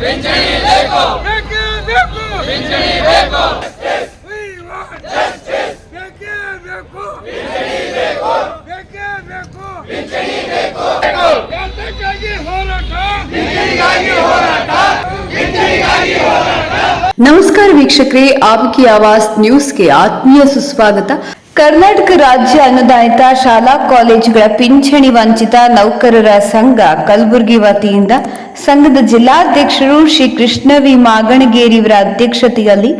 ಪಿಂಚಣಿ ಬೇಕು ಬೇಕೇ ಬೇಕು ಪಿಂಚಣಿ ಬೇಕು ಬೇಕೇ ಬೇಕು ಪಿಂಚಣಿ ಬೇಕು ಬೇಕೇ ಬೇಕು ಪಿಂಚಣಿ ಬೇಕು ಯಾತಕ್ಕಾಗಿ ಹೋರಾಟ ಪಿಂಚಣಿಗಾಗಿ ಹೋರಾಟ ಪಿಂಚಣಿಗಾಗಿ ಹೋರಾಟ ನಮಸ್ಕಾರ ವೀಕ್ಷಕರೇ ಆವಿಕಿ ಆವಾಸ್ ನ್ಯೂಸ್ಗೆ ಆತ್ಮೀಯ ಸುಸ್ವಾಗತ ಕರ್ನಾಟಕ ರಾಜ್ಯ ಅನುದಾನಿತ ಶಾಲಾ ಕಾಲೇಜುಗಳ ಪಿಂಚಣಿ ವಂಚಿತ ನೌಕರರ ಸಂಘ ಕಲಬುರಗಿ ವತಿಯಿಂದ ಸಂಘದ ಜಿಲ್ಲಾಧ್ಯಕ್ಷರು ಶ್ರೀ ಕೃಷ್ಣ ವಿ ಮಾಗಣಗೇರಿ ಇವರ ಅಧ್ಯಕ್ಷತೆಯಲ್ಲಿ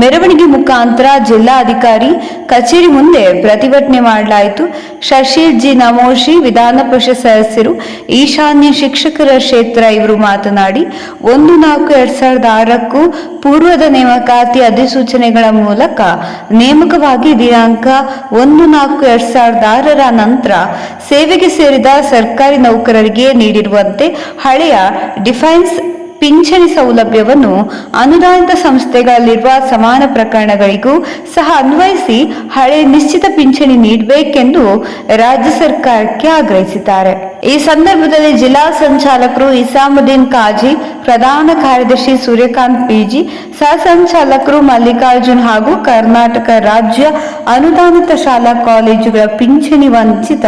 ಮೆರವಣಿಗೆ ಮುಖಾಂತರ ಜಿಲ್ಲಾಧಿಕಾರಿ ಕಚೇರಿ ಮುಂದೆ ಪ್ರತಿಭಟನೆ ಮಾಡಲಾಯಿತು. ಶಶೀರ್ ಜಿ ನಮೋಶಿ, ವಿಧಾನ ಪರಿಷತ್ ಸದಸ್ಯರು, ಈಶಾನ್ಯ ಶಿಕ್ಷಕರ ಕ್ಷೇತ್ರ ಇವರು ಮಾತನಾಡಿ, ಒಂದು ನಾಲ್ಕು ಎರಡ್ ಸಾವಿರದ ಆರಕ್ಕೂ ಪೂರ್ವದ ನೇಮಕಾತಿ ಅಧಿಸೂಚನೆಗಳ ಮೂಲಕ ನೇಮಕವಾಗಿ ದಿನಾಂಕ ಒಂದು ನಾಲ್ಕು ಎರಡ್ ಸಾವಿರದ ಆರರ ನಂತರ ಸೇವೆಗೆ ಸೇರಿದ ಸರ್ಕಾರಿ ನೌಕರರಿಗೆ ನೀಡಿರುವಂತೆ ಹಳೆಯ ಡಿಫೆನ್ಸ್ ಪಿಂಚಣಿ ಸೌಲಭ್ಯವನ್ನು ಅನುದಾನಿತ ಸಂಸ್ಥೆಗಳಲ್ಲಿರುವ ಸಮಾನ ಪ್ರಕರಣಗಳಿಗೂ ಸಹ ಅನ್ವಯಿಸಿ ಹಳೆ ನಿಶ್ಚಿತ ಪಿಂಚಣಿ ನೀಡಬೇಕೆಂದು ರಾಜ್ಯ ಸರ್ಕಾರಕ್ಕೆ ಆಗ್ರಹಿಸಿದ್ದಾರೆ. ಈ ಸಂದರ್ಭದಲ್ಲಿ ಜಿಲ್ಲಾ ಸಂಚಾಲಕರು ಇಸಾಮುದ್ದೀನ್ ಕಾಜಿ ಪ್ರಧಾನ ಕಾರ್ಯದರ್ಶಿ ಸೂರ್ಯಕಾಂತ್ ಪಿಜಿ ಸಹ ಸಂಚಾಲಕರು ಮಲ್ಲಿಕಾರ್ಜುನ್ ಹಾಗೂ ಕರ್ನಾಟಕ ರಾಜ್ಯ ಅನುದಾನಿತ ಶಾಲಾ ಕಾಲೇಜುಗಳ ಪಿಂಚಣಿ ವಂಚಿತ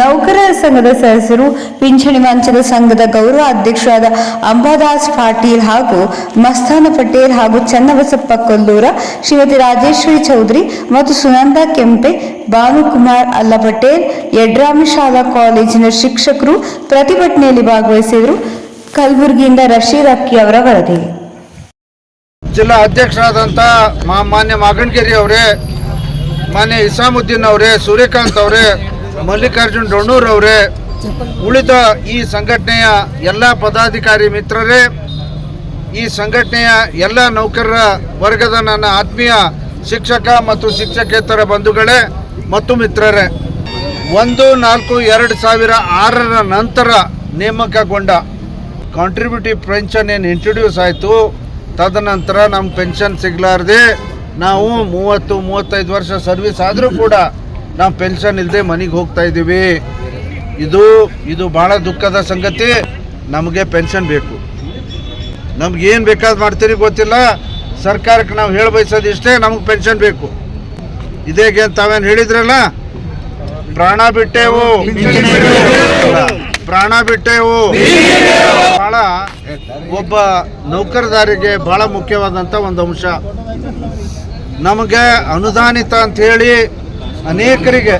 ನೌಕರರ ಸಂಘದ ಸದಸ್ಯರು, ಪಿಂಚಣಿ ವಂಚಿತ ಸಂಘದ ಗೌರವ ಅಧ್ಯಕ್ಷರಾದ ಅಂಬಾದಾಸ್ ಪಾಟೀಲ್ ಹಾಗೂ ಮಸ್ತಾನ ಪಟೇಲ್ ಹಾಗೂ ಚನ್ನಬಸಪ್ಪ ಕೊಲ್ಲೂರ, ಶ್ರೀಮತಿ ರಾಜೇಶ್ವರಿ ಚೌಧರಿ ಮತ್ತು ಸುನಂದ ಕೆಂಪೆ, ಭಾನುಕುಮಾರ್ ಅಲ್ಲ ಪಟೇಲ್ ಯಡ್ರಾಮಿ ಶಾಲಾ ಕಾಲೇಜಿನ ಶಿಕ್ಷಕರು ಪ್ರತಿಭಟನೆಯಲ್ಲಿ ಭಾಗವಹಿಸಿದರು. ಕಲಬುರಗಿಯಿಂದ ರಶೀದ್ ಅಕ್ಕಿ ಅವರ ವರದಿ. ಜಿಲ್ಲಾ ಅಧ್ಯಕ್ಷರಾದಂಥ ಮಾನ್ಯ ಮಾಗಣ್ಗೇರಿ ಅವರೇ, ಮಾನ್ಯ ಇಸಾಮುದ್ದೀನ್ ಅವರೇ, ಸೂರ್ಯಕಾಂತ್ ಅವರೇ, ಮಲ್ಲಿಕಾರ್ಜುನ್ ಡೊಣ್ಣೂರ್ ಅವರೇ, ಉಳಿದ ಈ ಸಂಘಟನೆಯ ಎಲ್ಲ ಪದಾಧಿಕಾರಿ ಮಿತ್ರರೇ, ಈ ಸಂಘಟನೆಯ ಎಲ್ಲ ನೌಕರರ ವರ್ಗದ ನನ್ನ ಆತ್ಮೀಯ ಶಿಕ್ಷಕ ಮತ್ತು ಶಿಕ್ಷಕೇತರ ಬಂಧುಗಳೇ, ಮತ್ತು ಮಿತ್ರರೇ, ಒಂದು ನಾಲ್ಕು ಎರಡು ಸಾವಿರ ಆರರ ನಂತರ ನೇಮಕಗೊಂಡ ಕಾಂಟ್ರಿಬ್ಯೂಟಿವ್ ಪೆನ್ಷನ್ ಏನು ಇಂಟ್ರೊಡ್ಯೂಸ್ ಆಯಿತು, ತದನಂತರ ನಮ್ಮ ಪೆನ್ಷನ್ ಸಿಗಲಾರ್ದೆ ನಾವು ಮೂವತ್ತು, ಮೂವತ್ತೈದು ವರ್ಷ ಸರ್ವಿಸ್ ಆದರೂ ಕೂಡ ನಾವು ಪೆನ್ಷನ್ ಇಲ್ಲದೆ ಮನೆಗೆ ಹೋಗ್ತಾ ಇದ್ದೀವಿ. ಇದು ಇದು ಭಾಳ ದುಃಖದ ಸಂಗತಿ. ನಮಗೆ ಪೆನ್ಷನ್ ಬೇಕು. ನಮ್ಗೆ ಏನು ಬೇಕಾದ ಮಾಡ್ತೀರಿ ಗೊತ್ತಿಲ್ಲ. ಸರ್ಕಾರಕ್ಕೆ ನಾವು ಹೇಳಿ ಬಯಸೋದು ಇಷ್ಟೇ, ನಮಗೆ ಪೆನ್ಷನ್ ಬೇಕು. ಇದೇಗೆ ತಾವೇನು ಹೇಳಿದ್ರಲ್ಲ? ಪ್ರಾಣ ಬಿಟ್ಟೆವು. ಪ್ರಾಣ ಬಿಟ್ಟೆವು. ಬಹಳ ಒಬ್ಬ ನೌಕರದಾರಿಗೆ ಬಹಳ ಮುಖ್ಯವಾದಂಥ ಒಂದು ಅಂಶ. ನಮಗೆ ಅನುದಾನಿತ ಹೇಳಿ ಅನೇಕರಿಗೆ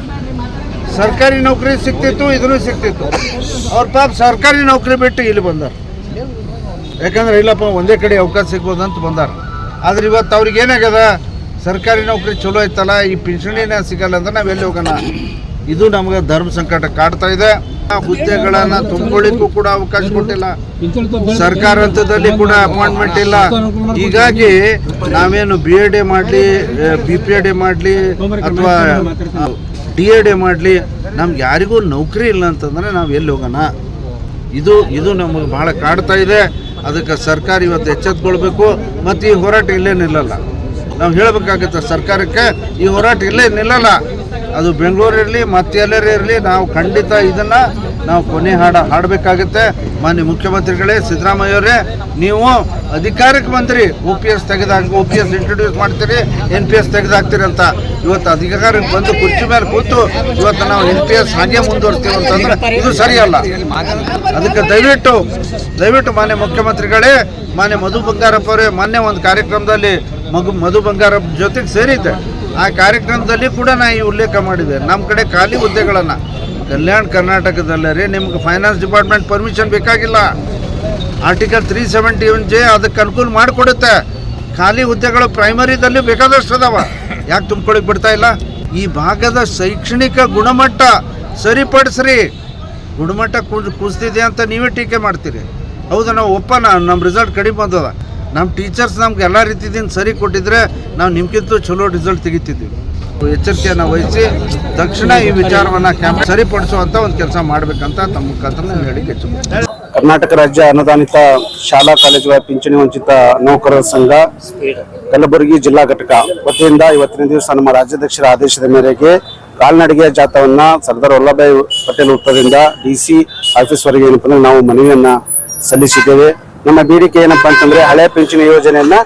ಸರ್ಕಾರಿ ನೌಕರಿ ಸಿಕ್ತಿತ್ತು, ಇದನ್ನು ಸಿಕ್ತಿತ್ತು. ಅವ್ರ ಪಾಪ ಸರ್ಕಾರಿ ನೌಕರಿ ಬಿಟ್ಟು ಇಲ್ಲಿ ಬಂದಾರ. ಯಾಕಂದ್ರೆ ಇಲ್ಲಪ್ಪ, ಒಂದೇ ಕಡೆ ಅವಕಾಶ ಸಿಗ್ಬೋದು ಅಂತ ಬಂದಾರ. ಆದ್ರೆ ಇವತ್ತು ಅವ್ರಿಗೆ ಏನಾಗ್ಯದ? ಸರ್ಕಾರಿ ನೌಕರಿ ಚಲೋ ಐತಲ್ಲ, ಈ ಪಿಂಚಣಿನೇ ಸಿಗಲ್ಲ ಅಂದ್ರೆ ನಾವು ಎಲ್ಲಿ ಹೋಗೋಣ? ಇದು ನಮಗೆ ಧರ್ಮ ಸಂಕಟ ಕಾಡ್ತಾ ಇದೆ. ಹುದ್ದೆಗಳನ್ನ ತುಂಬಿಕೊಳ್ಳಿಕ್ಕೂ ಕೂಡ ಅವಕಾಶ ಕೊಟ್ಟಿಲ್ಲ. ಸರ್ಕಾರ ಹಂತದಲ್ಲಿ ಕೂಡ ಅಪಾಯಿಂಟ್ಮೆಂಟ್ ಇಲ್ಲ. ಹೀಗಾಗಿ ನಾವೇನು ಬಿ ಎ ಡಿ ಮಾಡಲಿ ಬಿ ಪಿ ಎ ಮಾಡಲಿ ಅಥವಾ ಡಿ ಎ ಡಿ ಮಾಡಲಿ, ನಮ್ಗೆ ಯಾರಿಗೂ ನೌಕರಿ ಇಲ್ಲ ಅಂತಂದ್ರೆ ನಾವು ಎಲ್ಲಿ ಹೋಗೋಣ? ಇದು ಇದು ನಮಗೆ ಬಹಳ ಕಾಡ್ತಾ ಇದೆ. ಅದಕ್ಕೆ ಸರ್ಕಾರ ಇವತ್ತು ಎಚ್ಚೆತ್ಕೊಳ್ಬೇಕು. ಮತ್ತು ಈ ಹೋರಾಟ ಇಲ್ಲೇ ನಿಲ್ಲಲ್ಲ ನಾವು ಹೇಳಬೇಕಾಗುತ್ತೆ ಸರ್ಕಾರಕ್ಕೆ, ಈ ಹೋರಾಟ ಇಲ್ಲೇ ನಿಲ್ಲಲ್ಲ ಅದು ಬೆಂಗಳೂರಿರಲಿ ಮತ್ತೆ ಎಲ್ಲರೇ ಇರಲಿ, ನಾವು ಖಂಡಿತ ಇದನ್ನು ನಾವು ಕೊನೆ ಹಾಡ ಹಾಡಬೇಕಾಗುತ್ತೆ. ಮಾನ್ಯ ಮುಖ್ಯಮಂತ್ರಿಗಳೇ ಸಿದ್ದರಾಮಯ್ಯವರೇ ನೀವು ಅಧಿಕಾರಕ್ಕೆ ಬಂದ್ರಿ. ಒ ಪಿ ಎಸ್ ತೆಗೆದಾಗ ಒ ಪಿ ಎಸ್ ಇಂಟ್ರೊಡ್ಯೂಸ್ ಮಾಡ್ತೀರಿ ಎನ್ ಪಿ ಎಸ್ ತೆಗೆದಾಕ್ತೀರಿ ಅಂತ. ಇವತ್ತು ಅಧಿಕಾರಕ್ಕೆ ಬಂದು ಕುರ್ಚಿ ಮೇಲೆ ಕೂತು ಇವತ್ತು ನಾವು ಎನ್ ಪಿ ಎಸ್ ಹಾಗೆ ಮುಂದುವರ್ತೀವಿ ಅಂತಂದ್ರೆ ಇದು ಸರಿಯಲ್ಲ. ಅದಕ್ಕೆ ದಯವಿಟ್ಟು ದಯವಿಟ್ಟು ಮಾನ್ಯ ಮುಖ್ಯಮಂತ್ರಿಗಳೇ, ಮಾನ್ಯ ಮಧು ಬಂಗಾರಪ್ಪ ಅವರೇ ಮೊನ್ನೆ ಒಂದು ಕಾರ್ಯಕ್ರಮದಲ್ಲಿ ಮಗು ಮಧು ಬಂಗಾರಪ್ಪ ಜೊತೆಗೆ ಸೇರಿದ್ದೆ. ಆ ಕಾರ್ಯಕ್ರಮದಲ್ಲಿ ಕೂಡ ನಾ ಈ ಉಲ್ಲೇಖ ಮಾಡಿದೆ. ನಮ್ಮ ಕಡೆ ಖಾಲಿ ಹುದ್ದೆಗಳನ್ನು. ಕಲ್ಯಾಣ ಕರ್ನಾಟಕದಲ್ಲೇ ನಿಮ್ಗೆ ಫೈನಾನ್ಸ್ ಡಿಪಾರ್ಟ್ಮೆಂಟ್ ಪರ್ಮಿಷನ್ ಬೇಕಾಗಿಲ್ಲ. Article three seventy one J ಅದಕ್ಕೆ ಅನುಕೂಲ ಮಾಡಿಕೊಡುತ್ತೆ. ಖಾಲಿ ಹುದ್ದೆಗಳು ಪ್ರೈಮರಿದಲ್ಲಿ ಬೇಕಾದಷ್ಟು ಅದಾವ. ಯಾಕೆ ತುಂಬ್ಕೊಳಕ್ಕೆ ಬಿಡ್ತಾ ಇಲ್ಲ? ಈ ಭಾಗದ ಶೈಕ್ಷಣಿಕ ಗುಣಮಟ್ಟ ಸರಿಪಡಿಸ್ರಿ. ಗುಣಮಟ್ಟ ಕುಸ್ ಕುಸ್ತಿದೆ ಅಂತ ನೀವೇ ಟೀಕೆ ಮಾಡ್ತೀರಿ. ಹೌದಾ, ನಾವು ಒಪ್ಪ ನಮ್ಮ ರಿಸಲ್ಟ್ ಕಡಿಮೆ ಬಂದದ. ನಮ್ಮ ಟೀಚರ್ಸ್ ನಮ್ಗೆ ಎಲ್ಲ ರೀತಿದಿಂದ ಸರಿ ಕೊಟ್ಟಿದ್ರೆ ನಾವು ನಿಮ್ಗಿಂತ ಚಲೋ ರಿಸಲ್ಟ್ ತೆಗಿತಿದ್ವಿ ಎಚ್ಚರಿಕೆಯನ್ನು ವಹಿಸಿ ತಕ್ಷಣ ಈ ವಿಚಾರವನ್ನು ಕ್ಯಾಂಪ್ ಸರಿಪಡಿಸುವಂಥ ಒಂದು ಕೆಲಸ ಮಾಡಬೇಕಂತ ತಮ್ಮ ಮುಖಾಂತರ ಹೇಳಿ ಹೆಚ್ಚು ಕರ್ನಾಟಕ ರಾಜ್ಯ ಅನುದಾನಿತ ಶಾಲಾ ಕಾಲೇಜುಗಳ ಪಿಂಚಣಿ ವಂಚಿತ ನೌಕರರ ಸಂಘ ಕಲಬುರಗಿ ಜಿಲ್ಲಾ ಘಟಕ ವತಿಯಿಂದ ಇವತ್ತಿನ ದಿವಸ ನಮ್ಮ ರಾಜ್ಯಾಧ್ಯಕ್ಷರ ಆದೇಶದ ಮೇರೆಗೆ ಕಾಲ್ನಡಿಗೆ ಜಾಥವನ್ನ ಸರ್ದಾರ್ ವಲ್ಲಭಾಯಿ ಪಟೇಲ್ ವೃತ್ತದಿಂದ ಡಿ ಸಿ ಆಫೀಸ್ ವರೆಗೆ ಏನಪ್ಪ ನಾವು ಮನವಿಯನ್ನ ಸಲ್ಲಿಸಿದ್ದೇವೆ. ನಮ್ಮ ಬೇಡಿಕೆ ಏನಪ್ಪಾ ಅಂತಂದ್ರೆ ಹಳೆ ಪಿಂಚಣಿ ಯೋಜನೆಯನ್ನ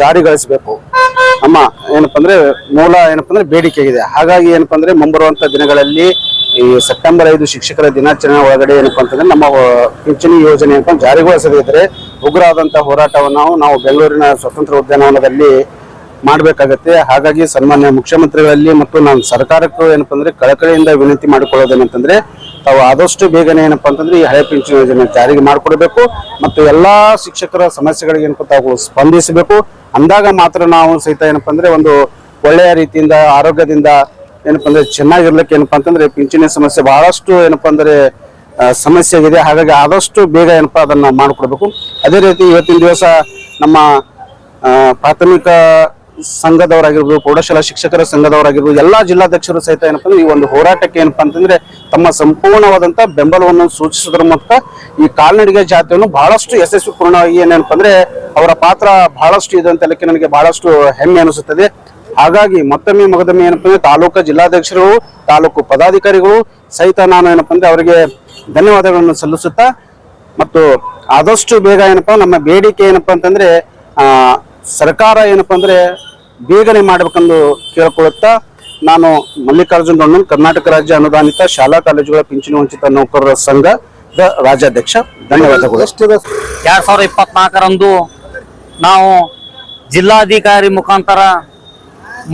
ಜಾರಿಗೊಳಿಸಬೇಕು. ನಮ್ಮ ಏನಪ್ಪಾ ಅಂದ್ರೆ ಮೂಲ ಏನಪ್ಪಾ ಅಂದ್ರೆ ಬೇಡಿಕೆ ಇದೆ ಹಾಗಾಗಿ ಏನಪ್ಪಾ ಅಂದ್ರೆ ಮುಂಬರುವಂತ ದಿನಗಳಲ್ಲಿ ಈ ಸೆಪ್ಟೆಂಬರ್ ಐದು ಶಿಕ್ಷಕರ ದಿನಾಚರಣೆ ಒಳಗಡೆ ಏನಪ್ಪಾ ಅಂತಂದ್ರೆ ನಮ್ಮ ಪಿಂಚಣಿ ಯೋಜನೆ ಅಂತ ಜಾರಿಗೊಳಿಸದಿದ್ರೆ ಉಗ್ರವಾದಂತಹ ಹೋರಾಟವನ್ನು ನಾವು ನಾವು ಬೆಂಗಳೂರಿನ ಸ್ವತಂತ್ರ ಉದ್ಯಾನವನದಲ್ಲಿ ಮಾಡಬೇಕಾಗತ್ತೆ. ಹಾಗಾಗಿ ಸನ್ಮಾನ್ಯ ಮುಖ್ಯಮಂತ್ರಿಗಳಲ್ಲಿ ಮತ್ತು ನಾನು ಸರ್ಕಾರಕ್ಕೂ ಏನಪ್ಪಾ ಅಂದ್ರೆ ಕಳಕಳಿಯಿಂದ ವಿನಂತಿ ಮಾಡಿಕೊಳ್ಳೋದೇನಂತಂದ್ರೆ ತಾವು ಆದಷ್ಟು ಬೇಗನೆ ಏನಪ್ಪಾ ಅಂತಂದ್ರೆ ಈ ಹಳೆ ಪಿಂಚಣಿ ಯೋಜನೆ ಜಾರಿಗೆ ಮಾಡಿಕೊಡ್ಬೇಕು ಮತ್ತು ಎಲ್ಲಾ ಶಿಕ್ಷಕರ ಸಮಸ್ಯೆಗಳಿಗೆ ಏನಪ್ಪ ತಾವು ಸ್ಪಂದಿಸಬೇಕು. ಅಂದಾಗ ಮಾತ್ರ ನಾವು ಸಹಿತ ಏನಪ್ಪ ಅಂದ್ರೆ ಒಂದು ಒಳ್ಳೆಯ ರೀತಿಯಿಂದ, ಆರೋಗ್ಯದಿಂದ ಏನಪ್ಪ ಅಂದ್ರೆ ಚೆನ್ನಾಗಿರ್ಲಿಕ್ಕೆ ಏನಪ್ಪ ಅಂತಂದ್ರೆ ಪಿಂಚಣಿ ಸಮಸ್ಯೆ ಬಹಳಷ್ಟು ಏನಪ್ಪ ಅಂದ್ರೆ ಸಮಸ್ಯೆ ಆಗಿದೆ. ಹಾಗಾಗಿ ಆದಷ್ಟು ಬೇಗ ಏನಪ್ಪಾ ಅದನ್ನ ಮಾಡಿಕೊಡ್ಬೇಕು. ಅದೇ ರೀತಿ ಇವತ್ತಿನ ದಿವಸ ನಮ್ಮ ಪ್ರಾಥಮಿಕ ಸಂಘದವರಾಗಿರ್ಬೋದು, ಪ್ರೌಢಶಾಲಾ ಶಿಕ್ಷಕರ ಸಂಘದವರಾಗಿರ್ಬೋದು, ಎಲ್ಲಾ ಜಿಲ್ಲಾಧ್ಯಕ್ಷರು ಸಹಿತ ಏನಪ್ಪ ಅಂದ್ರೆ ಈ ಒಂದು ಹೋರಾಟಕ್ಕೆ ಏನಪ್ಪಾ ಅಂತಂದ್ರೆ ತಮ್ಮ ಸಂಪೂರ್ಣವಾದಂತ ಬೆಂಬಲವನ್ನು ಸೂಚಿಸುವುದರ ಮೂಲಕ ಈ ಕಾಲ್ನಡಿಗೆ ಜಾತಿಯನ್ನು ಬಹಳಷ್ಟು ಯಶಸ್ವಿಪೂರ್ಣವಾಗಿ ಏನೇನಪ್ಪ ಅಂದ್ರೆ ಅವರ ಪಾತ್ರ ಬಹಳಷ್ಟು ಇದೆ ಅಂತ ಹೇಳಕ್ಕೆ ನನಗೆ ಬಹಳಷ್ಟು ಹೆಮ್ಮೆ ಅನಿಸುತ್ತದೆ. ಹಾಗಾಗಿ ಮತ್ತೊಮ್ಮೆ ಮಗದೊಮ್ಮೆ ಏನಪ್ಪ ಅಂದ್ರೆ ತಾಲೂಕು ಜಿಲ್ಲಾಧ್ಯಕ್ಷರು, ತಾಲೂಕು ಪದಾಧಿಕಾರಿಗಳು ಸಹಿತ ನಾನು ಏನಪ್ಪ ಅಂದ್ರೆ ಅವರಿಗೆ ಧನ್ಯವಾದಗಳನ್ನು ಸಲ್ಲಿಸುತ್ತಾ ಮತ್ತು ಆದಷ್ಟು ಬೇಗ ಏನಪ್ಪಾ ನಮ್ಮ ಬೇಡಿಕೆ ಏನಪ್ಪಾ ಅಂತಂದ್ರೆ, ಆ ಸರ್ಕಾರ ಏನಪ್ಪ ಅಂದ್ರೆ ಬೇಗನೆ ಮಾಡ್ಬೇಕೆಂದು ಕೇಳ್ಕೊಳ್ಳುತ್ತಾ ನಾನು ಮಲ್ಲಿಕಾರ್ಜುನ್ ಕರ್ನಾಟಕ ರಾಜ್ಯ ಅನುದಾನಿತ ಶಾಲಾ ಕಾಲೇಜುಗಳ ಪಿಂಚಣಿ ವಂಚಿತ ನೌಕರರ ಸಂಘದ ರಾಜ್ಯಾಧ್ಯಕ್ಷ. ಧನ್ಯವಾದಗಳು. ಎರಡ್ ಸಾವಿರದ ಇಪ್ಪತ್ನಾಲ್ಕರಂದು ನಾವು ಜಿಲ್ಲಾಧಿಕಾರಿ ಮುಖಾಂತರ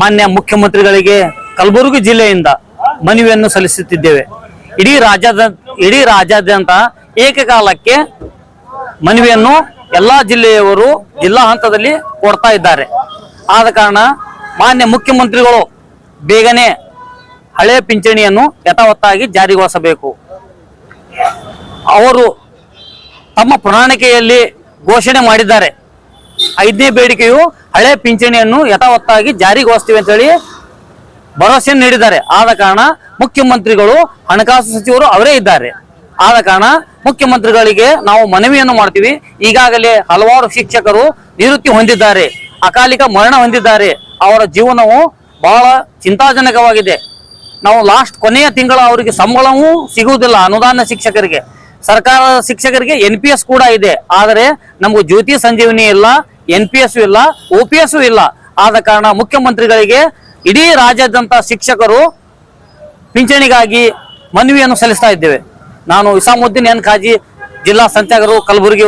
ಮಾನ್ಯ ಮುಖ್ಯಮಂತ್ರಿಗಳಿಗೆ ಕಲಬುರಗಿ ಜಿಲ್ಲೆಯಿಂದ ಮನವಿಯನ್ನು ಸಲ್ಲಿಸುತ್ತಿದ್ದೇವೆ. ಇಡೀ ರಾಜ್ಯದ ಇಡೀ ರಾಜ್ಯಾದ್ಯಂತ ಏಕಕಾಲಕ್ಕೆ ಮನವಿಯನ್ನು ಎಲ್ಲಾ ಜಿಲ್ಲೆಯವರು ಜಿಲ್ಲಾ ಹಂತದಲ್ಲಿ ಕೊಡ್ತಾ ಇದ್ದಾರೆ. ಆದ ಕಾರಣ ಮಾನ್ಯ ಮುಖ್ಯಮಂತ್ರಿಗಳು ಬೇಗನೆ ಹಳೆ ಪಿಂಚಣಿಯನ್ನು ಯಥಾವತ್ತಾಗಿ ಜಾರಿಗೊಳಿಸಬೇಕು. ಅವರು ತಮ್ಮ ಪ್ರಣಾಳಿಕೆಯಲ್ಲಿ ಘೋಷಣೆ ಮಾಡಿದ್ದಾರೆ. ಐದನೇ ಬೇಡಿಕೆಯು ಹಳೆ ಪಿಂಚಣಿಯನ್ನು ಯಥಾವತ್ತಾಗಿ ಜಾರಿಗೊಳಿಸ್ತೀವಿ ಅಂತೇಳಿ ಭರವಸೆ ನೀಡಿದ್ದಾರೆ. ಆದ ಕಾರಣ ಮುಖ್ಯಮಂತ್ರಿಗಳು ಹಣಕಾಸು ಸಚಿವರು ಅವರೇ ಇದ್ದಾರೆ. ಆದ ಕಾರಣ ಮುಖ್ಯಮಂತ್ರಿಗಳಿಗೆ ನಾವು ಮನವಿಯನ್ನು ಮಾಡ್ತೀವಿ. ಈಗಾಗಲೇ ಹಲವಾರು ಶಿಕ್ಷಕರು ನಿವೃತ್ತಿ ಹೊಂದಿದ್ದಾರೆ. ಅಕಾಲಿಕ ಮರಣ ಹೊಂದಿದ್ದಾರೆ. ಅವರ ಜೀವನವು ಬಹಳ ಚಿಂತಾಜನಕವಾಗಿದೆ. ನಾವು ಲಾಸ್ಟ್ ಕೊನೆಯ ತಿಂಗಳ ಅವರಿಗೆ ಸಂಬಳವೂ ಸಿಗುವುದಿಲ್ಲ ಅನುದಾನ ಶಿಕ್ಷಕರಿಗೆ. ಸರ್ಕಾರ ಶಿಕ್ಷಕರಿಗೆ ಎನ್ ಕೂಡ ಇದೆ. ಆದರೆ ನಮಗೆ ಜ್ಯೋತಿ ಸಂಜೀವಿನಿ ಇಲ್ಲ ಎನ್ ಇಲ್ಲ ಒ ಇಲ್ಲ. ಆದ ಕಾರಣ ಮುಖ್ಯಮಂತ್ರಿಗಳಿಗೆ ಇಡೀ ರಾಜ್ಯಾದ್ಯಂತ ಶಿಕ್ಷಕರು ಪಿಂಚಣಿಗಾಗಿ ಮನವಿಯನ್ನು ಸಲ್ಲಿಸ್ತಾ ಇದ್ದೇವೆ. ನಾನು ಇಸಾಮುದ್ದೀನ್ ಎನ್ ಖಾಜಿ ಜಿಲ್ಲಾ ಸಂತ್ಯಾಗರು ಕಲಬುರಗಿ